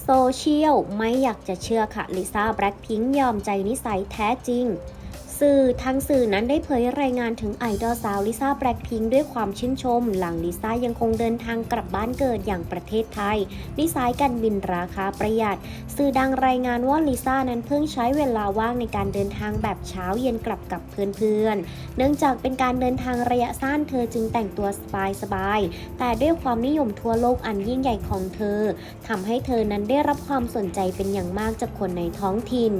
โซเชียลไม่อยากจะเชื่อค่ะลิซ่าแบล็คพิงค์ยอมใจนิสัยแท้จริง สื่อทางสื่อนั้นได้เผยรายงานถึงไอดอลสาวลิซ่าแบล็คพิงค์ด้วยความชื่นชม หลังลิซ่ายังคงเดินทางกลับบ้านเกิดอย่างประเทศไทยด้วยสายการบินราคาประหยัด สื่อดังรายงานว่าลิซ่านั้นเพิ่งใช้เวลาว่างในการเดินทางแบบเช้าเย็นกลับกับเพื่อนๆ เนื่องจากเป็นการเดินทางระยะสั้นเธอจึงแต่งตัวสบายๆแต่ด้วยความนิยมทั่วโลกอันยิ่งใหญ่ของเธอทำให้เธอนั้นได้รับความสนใจเป็นอย่างมากจากคนในท้องถิ่น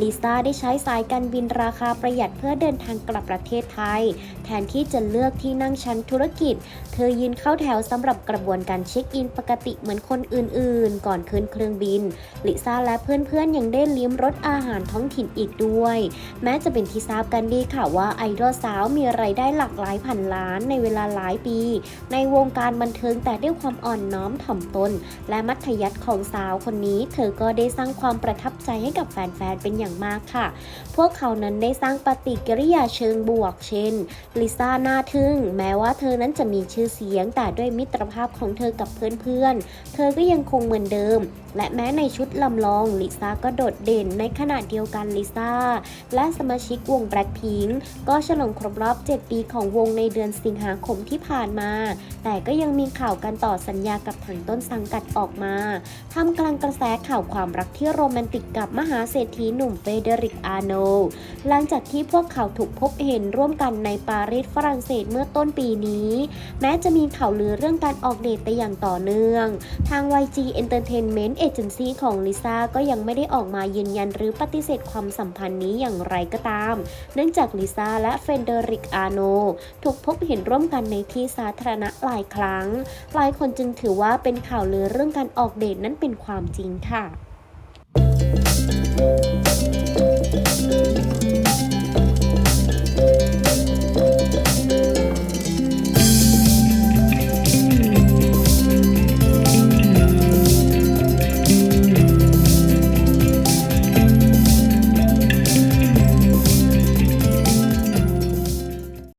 ลิซ่าได้ใช้สายการบินราคาประหยัดเพื่อเดินทางกลับประเทศไทย แทนที่จะเลือกที่นั่งชั้นธุรกิจ เธอยืนเข้าแถวสำหรับกระบวนการเช็คอินปกติเหมือนคนอื่นๆ ก่อนขึ้นเครื่องบิน ลิซ่าและเพื่อนๆ ยังได้ลิ้มรสอาหารท้องถิ่นอีกด้วย แม้จะเป็นที่ทราบกันดีค่ะว่าไอดอลสาวมีไรายได้หลากหลายพันล้านในเวลาหลายปี ในวงการบันเทิงแต่ด้วยความอ่อนน้อมถ่อมตน และมัธยัติของสาวคนนี้ เธอก็ได้สร้างความประทับใจให้กับแฟนๆ เป็นอย่างมากค่ะ พวกเขานั้นได้สร้างปฏิกิริยาเชิงบวก เช่น ลิซ่าหน้าทึ่ง แม้ว่าเธอนั้นจะมีชื่อเสียง แต่ด้วยมิตรภาพของเธอกับเพื่อนๆ เธอก็ยังคงเหมือนเดิม และแม้ในชุดลำลอง ลิซ่าก็โดดเด่นในขณะเดียวกันลิซ่า และสมาชิกวง Blackpink ก็ฉลองครบรอบ 7 ปีของวงในเดือนสิงหาคมที่ผ่านมา แต่ก็ยังมีข่าวการต่อสัญญากับทางต้นสังกัดออกมาท่ามกลางกระแสข่าวความรักที่โรแมนติกกับมหาเศรษฐีหนุ่มเฟเดริกอาโนหลังจากที่พวกเขาถูกพบเห็นร่วมกันในปารีสฝรั่งเศสเมื่อต้นปีนี้ แม้จะมีข่าวลือเรื่องการออกเดทแต่อย่างต่อเนื่อง ทาง YG Entertainment Agency ของลิซ่าก็ยังไม่ได้ออกมายืนยันหรือปฏิเสธความสัมพันธ์นี้อย่างไรก็ตาม เนื่องจากลิซ่าและเฟนเดริกอาโนถูกพบเห็นร่วมกันในที่สาธารณะหลายครั้ง หลายคนจึงถือว่าเป็นข่าวลือเรื่องการออกเดทนั้นเป็นความจริงค่ะ